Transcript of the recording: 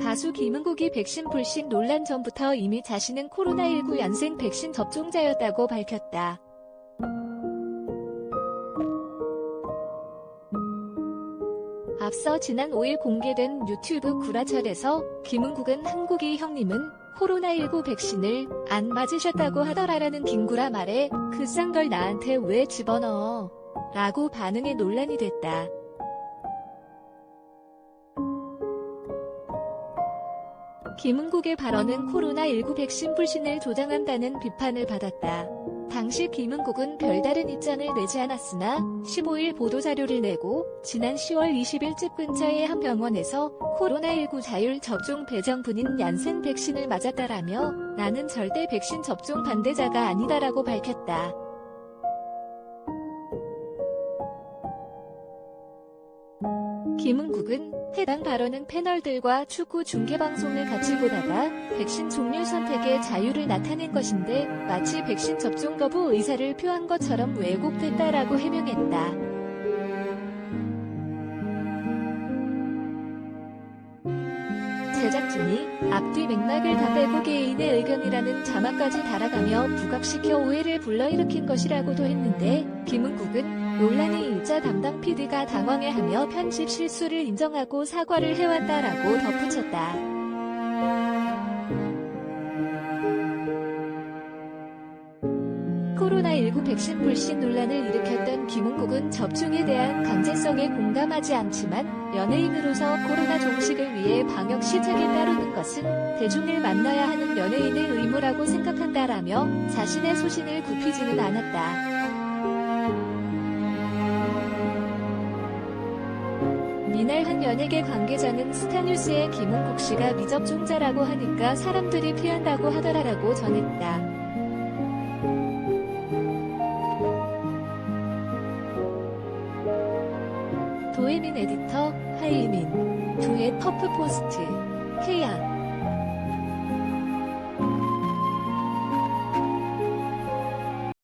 가수 김은국이 백신 불신 논란 전부터 이미 자신은 코로나19 연생 백신 접종자였다고 밝혔다. 앞서 지난 5일 공개된 유튜브 구라철에서 김은국은 한국이 형님은 코로나19 백신을 안 맞으셨다고 하더라라는 김구라 말에 그싼 걸 나한테 왜 집어넣어? 라고 반응해 논란이 됐다. 김은국의 발언은 코로나19 백신 불신을 조장한다는 비판을 받았다. 당시 김은국은 별다른 입장을 내지 않았으나 15일 보도자료를 내고 지난 10월 20일 집 근처의 한 병원에서 코로나19 자율 접종 배정분인 얀센 백신을 맞았다라며 나는 절대 백신 접종 반대자가 아니다라고 밝혔다. 김은국은 해당 발언은 패널들과 축구 중계방송을 같이 보다가 백신 종류 선택의 자유를 나타낸 것인데 마치 백신 접종 거부 의사를 표한 것처럼 왜곡됐다라고 해명했다. 제작진이 앞뒤 맥락을 다 빼고 개인의 의견이라는 자막까지 달아가며 부각시켜 오해를 불러일으킨 것이라고도 했는데 김은국은 논란이 일자 담당 PD가 당황해하며 편집 실수를 인정하고 사과를 해왔다라고 덧붙였다. 코로나19 백신 불신 논란을 일으켰던 김은국은 접종에 대한 강제성에 공감하지 않지만 연예인으로서 코로나 종식을 위해 방역 시책에 따르는 것은 대중을 만나야 하는 연예인의 의무라고 생각한다라며 자신의 소신을 굽히지는 않았다. 이날 한 연예계 관계자는 스타뉴스의 김은국 씨가 미접종자라고 하니까 사람들이 피한다고 하더라라고 전했다. 도혜민 에디터, 하이민, 두의 퍼프포스트, 해양